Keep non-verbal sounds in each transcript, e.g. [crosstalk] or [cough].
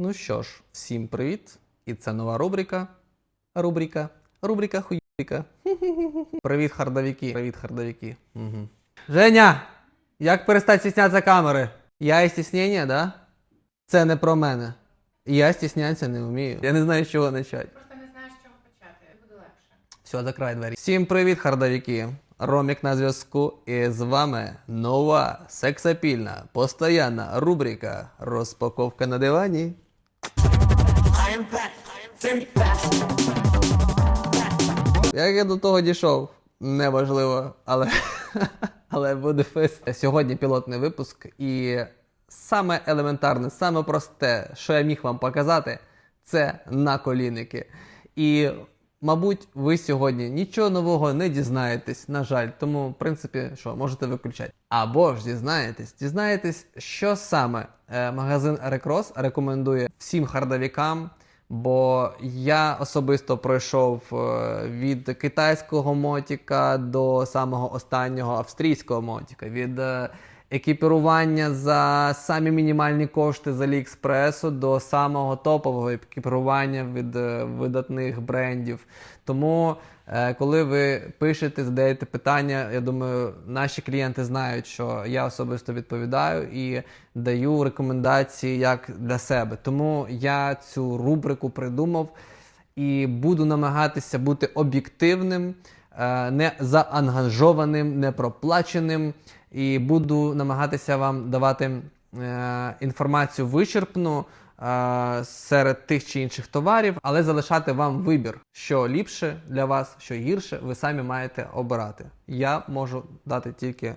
Ну що ж, всім привіт! І це нова рубрика. Рубрика. Рубрика хуйка. [laughs] Привіт, хардовики. Привіт, хардовики. Угу. Женя! Як перестати стіснятися камери? Я і стіснення, да? Це не про мене. Я стіснятися не вмію. Я не знаю, з чого почати. Просто не знаєш, з чого почати, буде легше. Все, закривай двері. Всім привіт, хардовики! Ромік на зв'язку, і з вами нова сексапільна, постоянна рубрика Розпаковка на дивані. Як я до того дійшов, неважливо, але, [laughs] але буде фест. Сьогодні пілотний випуск, і саме елементарне, саме просте, що я міг вам показати, це наколінники. І, мабуть, ви сьогодні нічого нового не дізнаєтесь, на жаль. Тому, в принципі, що, можете виключати. Або ж дізнаєтесь, дізнаєтесь, що саме е, магазин Рекрос рекомендує всім хардовікам. Бо я особисто пройшов е, від китайського мотіка до самого останнього австрійського мотіка, від е, екіпірування за самі мінімальні кошти з Аліекспресу до самого топового екіпірування від е, видатних брендів. Тому, е, коли ви пишете, задаєте питання, я думаю, наші клієнти знають, що я особисто відповідаю і даю рекомендації як для себе. Тому я цю рубрику придумав і буду намагатися бути об'єктивним, е, не заангажованим, не проплаченим. І буду намагатися вам давати е, інформацію вичерпну е, серед тих чи інших товарів, але залишати вам вибір, що ліпше для вас, що гірше, ви самі маєте обирати. Я можу дати тільки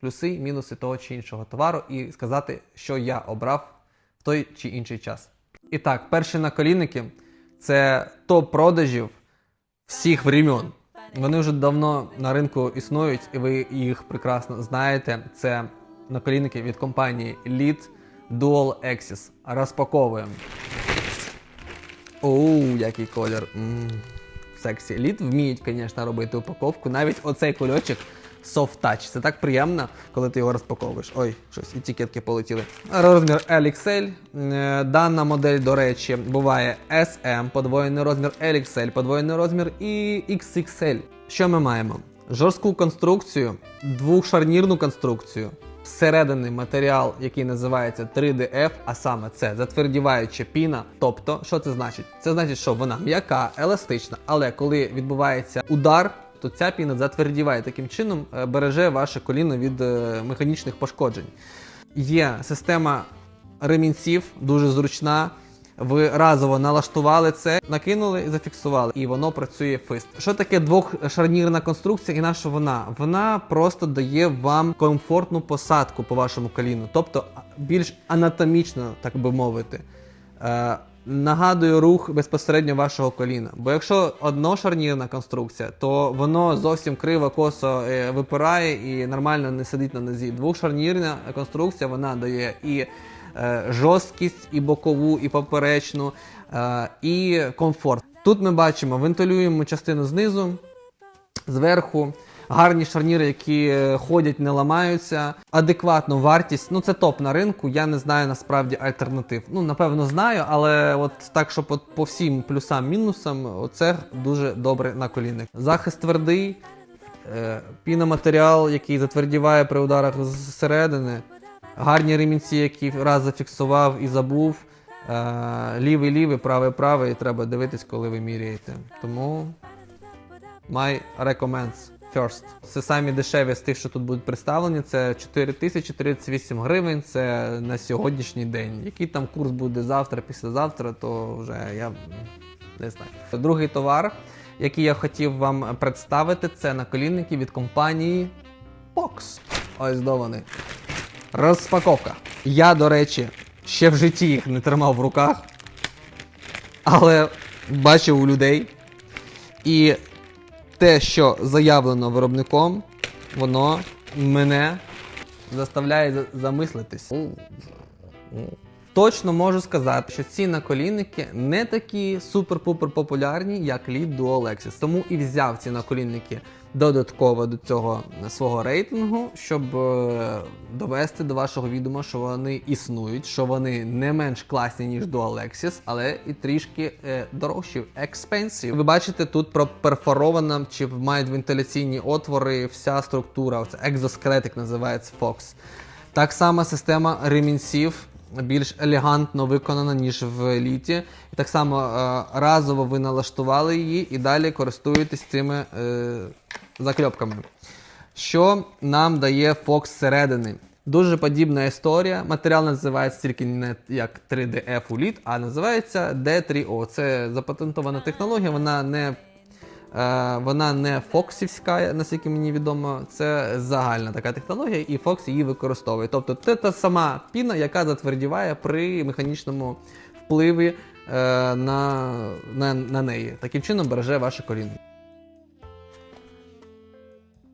плюси мінуси того чи іншого товару і сказати, що я обрав в той чи інший час. І так, перші наколінники це топ продажів всіх времен. Вони вже давно на ринку існують, і ви їх прекрасно знаєте. Це наколінники від компанії Lead Dual Axis. Розпаковуємо. Оу, який колір. м Сексі. Lead вміють, звісно, робити упаковку. Навіть оцей кульочок Soft Touch. Це так приємно, коли ти його розпаковуєш. Ой, щось, етикетки полетіли. Розмір LXL. Е, Дана модель, до речі, буває SM, подвоєний розмір LXL, подвоєний розмір і XXL. Що ми маємо? Жорстку конструкцію, двохшарнірну конструкцію. Всередині матеріал, який називається 3DF, а саме це затвердіваюча піна. Тобто, що це значить? Це значить, що вона м'яка, еластична, але коли відбувається удар, то ця піна затвердіває таким чином, е, береже ваше коліно від е, механічних пошкоджень. Є система ремінців, дуже зручна. Ви разово налаштували це, накинули і зафіксували, і воно працює фист. Що таке двохшарнірна конструкція і на що вона? Вона просто дає вам комфортну посадку по вашому коліну, тобто більш анатомічно, так би мовити. Нагадує рух безпосередньо вашого коліна. Бо якщо одношарнірна конструкція, то воно зовсім криво косо е, випирає і нормально не сидить на нозі. Двохшарнірна конструкція вона дає і е, жорсткість, і бокову, і поперечну, е, і комфорт. Тут ми бачимо, вентилюємо частину знизу, зверху. Гарні шарніри, які е, ходять, не ламаються. Адекватну вартість. Ну це топ на ринку. Я не знаю насправді альтернатив. Ну напевно знаю, але от так, щоб от по всім плюсам-мінусам, оце дуже добре на колінник. Захист твердий, е, піноматеріал, який затвердіває при ударах зсередини. Гарні ремінці, які раз зафіксував і забув. Е, лівий, лівий, правий, правий. Треба дивитись, коли ви міряєте. Тому My recommends first. Це самі дешеві з тих, що тут будуть представлені. Це 4038 гривень. Це на сьогоднішній день. Який там курс буде завтра, післязавтра, то вже я не знаю. Другий товар, який я хотів вам представити, це наколінники від компанії Box. Ось до. Розпаковка. Я, до речі, ще в житті їх не тримав в руках, але бачив у людей. І те, що заявлено виробником, воно мене заставляє замислитись. Точно можу сказати, що ці наколінники не такі супер-пупер популярні, як Lead Dual Lexus. Тому і взяв ці наколінники додатково до цього свого рейтингу, щоб е, довести до вашого відома, що вони існують, що вони не менш класні, ніж Dual Lexus, але і трішки е, дорожчі, expensive. Ви бачите, тут проперфорована чи мають вентиляційні отвори, вся структура. Це екзоскелетик називається Fox. Так само система ремінців більш елегантно виконана, ніж в еліті. І так само е, разово ви налаштували її і далі користуєтесь цими е, закльопками. Що нам дає Fox зсередини? Дуже подібна історія. Матеріал називається тільки не як 3DF у літ, а називається D3O. Це запатентована технологія, вона не вона не фоксівська, наскільки мені відомо, це загальна така технологія, і Fox її використовує. Тобто це та сама піна, яка затвердіває при механічному впливі е, на, на, на неї. Таким чином береже ваше коліно.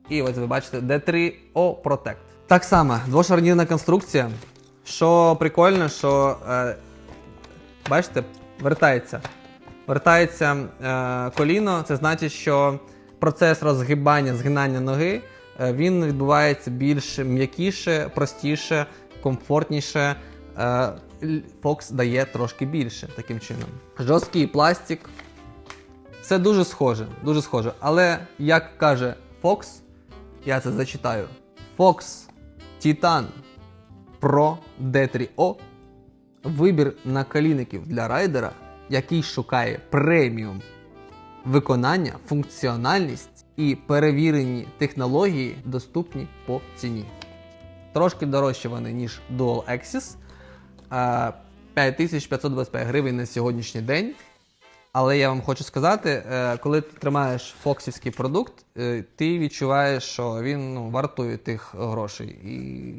І ось ви бачите D3O Protect. Так само, двошарнірна конструкція. Що прикольно, що е, бачите, вертається. Вертається е, коліно, це значить, що процес розгибання, згинання ноги е, він відбувається більш м'якіше, простіше, комфортніше. Е, Fox дає трошки більше таким чином. Жорсткий пластик. Це дуже схоже, дуже схоже. Але як каже Fox, я це зачитаю: Fox Titan Pro D3O вибір наколінників для райдера, який шукає преміум виконання, функціональність і перевірені технології, доступні по ціні. Трошки дорожче вони, ніж Dual Axis. Е, 5525 гривень на сьогоднішній день. Але я вам хочу сказати, е, коли ти тримаєш фоксівський продукт, е, ти відчуваєш, що він ну, вартує тих грошей. І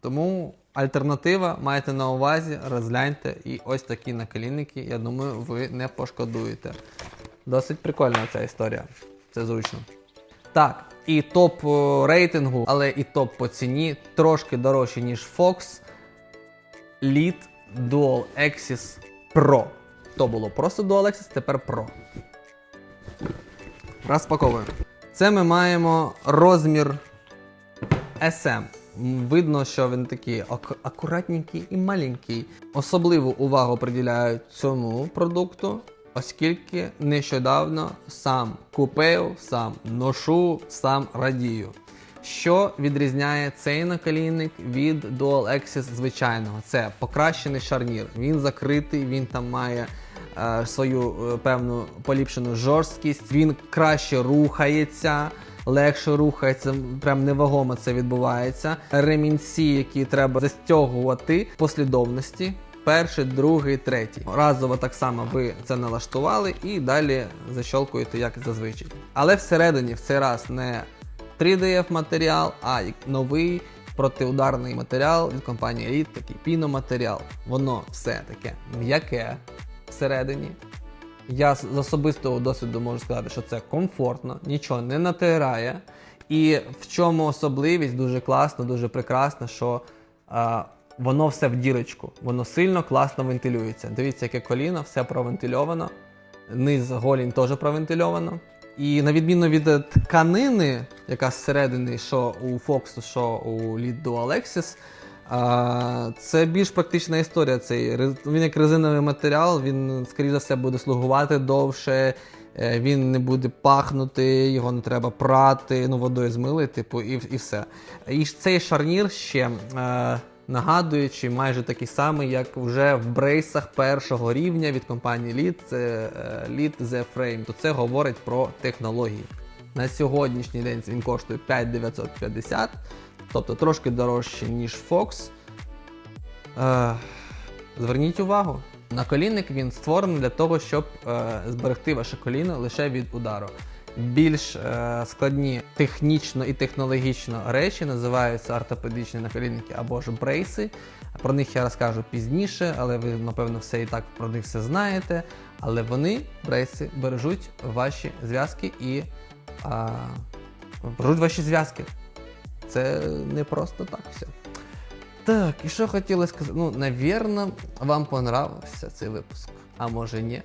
тому альтернатива маєте на увазі, розгляньте і ось такі наколінники, я думаю, ви не пошкодуєте. Досить прикольна ця історія. Це зручно. Так, і топ е, рейтингу, але і топ по ціні трошки дорожче, ніж Fox. Lead Dual Axis Pro. То було просто Dual Axis, тепер Pro. Розпаковуємо. Це ми маємо розмір SM. Видно, що він такий ак- акуратненький і маленький. Особливу увагу приділяю цьому продукту, оскільки нещодавно сам купив, сам ношу, сам радію. Що відрізняє цей наколінник від Dual Axis звичайного? Це покращений шарнір. Він закритий, він там має е, свою е, певну поліпшену жорсткість, він краще рухається. Легше рухається, прям невагомо це відбувається. Ремінці, які треба застягувати послідовності. Перший, другий, третій. Разово так само ви це налаштували і далі защолкуєте, як зазвичай. Але всередині в цей раз не 3DF матеріал, а новий протиударний матеріал від компанії Elite, такий піноматеріал. Воно все таке м'яке всередині. Я з особистого досвіду можу сказати, що це комфортно, нічого не натирає. І в чому особливість дуже класно, дуже прекрасно, що а, воно все в дірочку, воно сильно класно вентилюється. Дивіться, яке коліно, все провентильовано. Низ голінь теж провентильовано. І на відміну від е, тканини, яка зсередини, що у Fox, що у Lead Dual Lexus, а, це більш практична історія. Цей він як резиновий матеріал, він, скоріш за все, буде слугувати довше, е, він не буде пахнути, його не треба прати, ну, водою змили, типу, і, і все. І цей шарнір ще. Е, Нагадуючи, майже такий самий, як вже в брейсах першого рівня від компанії Lead, це е, Lead Z Frame, то це говорить про технології. На сьогоднішній день він коштує 5950, тобто трошки дорожче, ніж Fox. Е, зверніть увагу, наколінник він створений для того, щоб е, зберегти ваше коліно лише від удару. Більш е, складні технічно і технологічно речі називаються ортопедичні наколінники або ж брейси. Про них я розкажу пізніше, але ви, напевно, все і так про них все знаєте. Але вони, брейси, бережуть ваші зв'язки і а, бережуть ваші зв'язки. Це не просто так все. Так, і що хотіли сказати? Ну, навірно, вам понравився цей випуск. А може ні.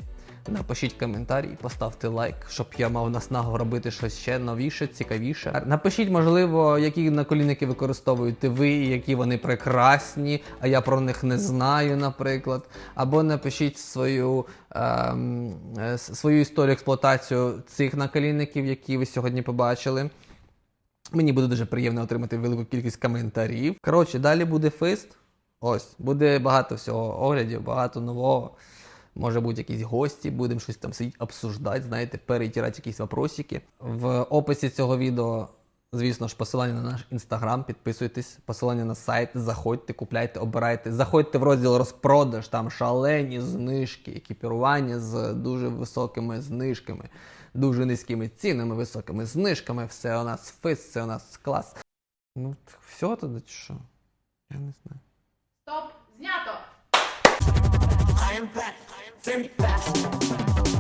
Напишіть коментарі і поставте лайк, щоб я мав наснагу робити щось ще новіше, цікавіше. Напишіть, можливо, які наколінники використовуєте ви, які вони прекрасні, а я про них не знаю, наприклад. Або напишіть свою, ем, е, свою історію експлуатацію цих наколінників, які ви сьогодні побачили. Мені буде дуже приємно отримати велику кількість коментарів. Коротше, далі буде фест. Ось, буде багато всього оглядів, багато нового. Може бути якісь гості, будемо щось там сидіти, обсуждати, знаєте, перетирати якісь вопросики. В описі цього відео, звісно ж, посилання на наш інстаграм, підписуйтесь, посилання на сайт, заходьте, купляйте, обирайте. Заходьте в розділ розпродаж, там шалені знижки, екіпірування з дуже високими знижками, дуже низькими цінами, високими знижками. Все у нас фис, все у нас клас. Ну, так все тоді чи що? Я не знаю. Стоп, знято! I am back. I am very back.